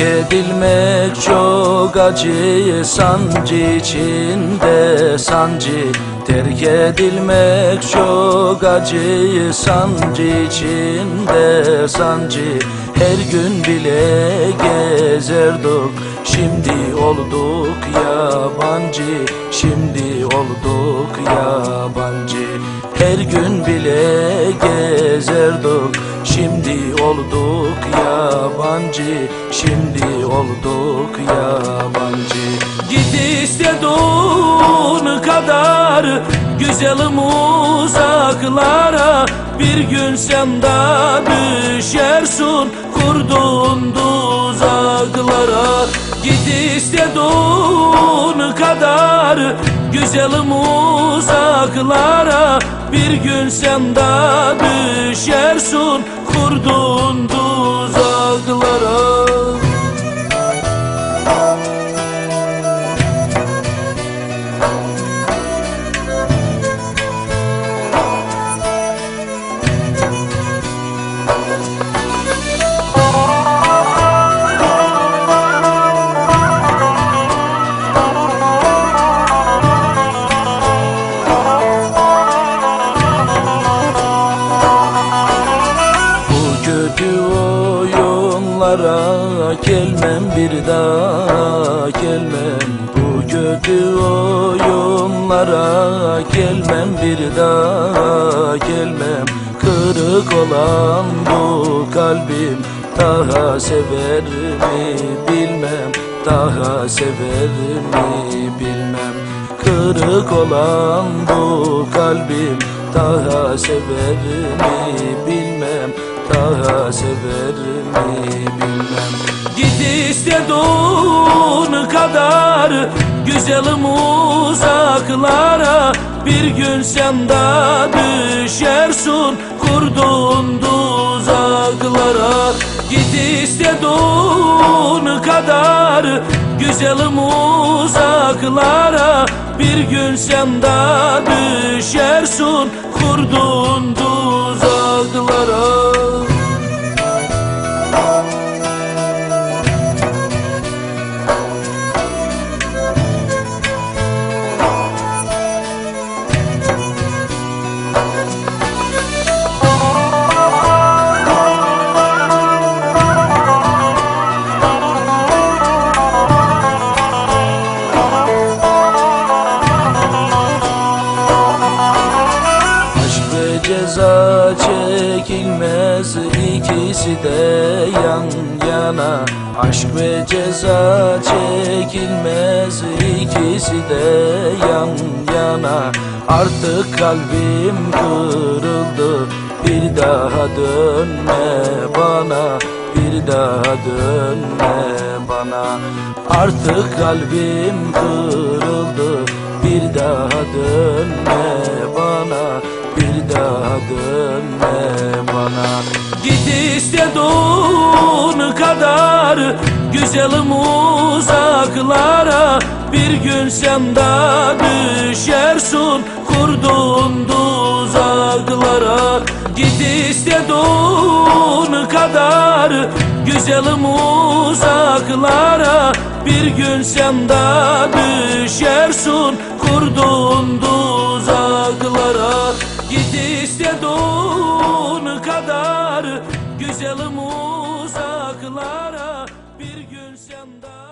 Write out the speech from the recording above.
Terk edilmek çok acı Sancı içinde sancı. Terk edilmek çok acı Sancı içinde sancı. Her gün bile gezerdik Şimdi olduk yabancı Şimdi olduk yabancı. Her gün bile gezerdik Şimdi olduk yabancı Şimdi olduk yabancı. Git istediğin kadar Güzelim uzaklara Bir gün sen de düşersin Kurduğun tuzaklara Git istediğin kadar Güzelim uzaklara Bir gün sen de düşersin Kurduğun tuzaklara gelmem bir daha gelmem Bu kötü oyunlara gelmem bir daha gelmem Kırık olan bu kalbim. Daha sever mi bilmem Daha sever mi bilmem. Kırık olan bu kalbim daha sever mi bilmem Daha sever mi bilmem. Git istediğin kadar Güzelim uzaklara. Bir gün sen de düşersin Kurduğun tuzaklara. Git istediğin kadar Güzelim uzaklara. Bir gün sen de düşersin Kurduğun tuzaklara çekilmez ikisi de yan yana. Aşk ve ceza çekilmez. İkisi de yan yana. Artık kalbim kırıldı. Bir daha dönme bana. Bir daha dönme bana. Artık kalbim kırıldı. Bir daha dönme bana. Bir daha dönme Git istediğin kadar Güzelim uzaklara Bir gün sen de düşersin Kurduğun tuzaklara. Git istediğin kadar Güzelim uzaklara Bir gün sen de düşersin Kurduğun tuzaklara. Git istediğin Güzelim uzaklara Bir gün sen de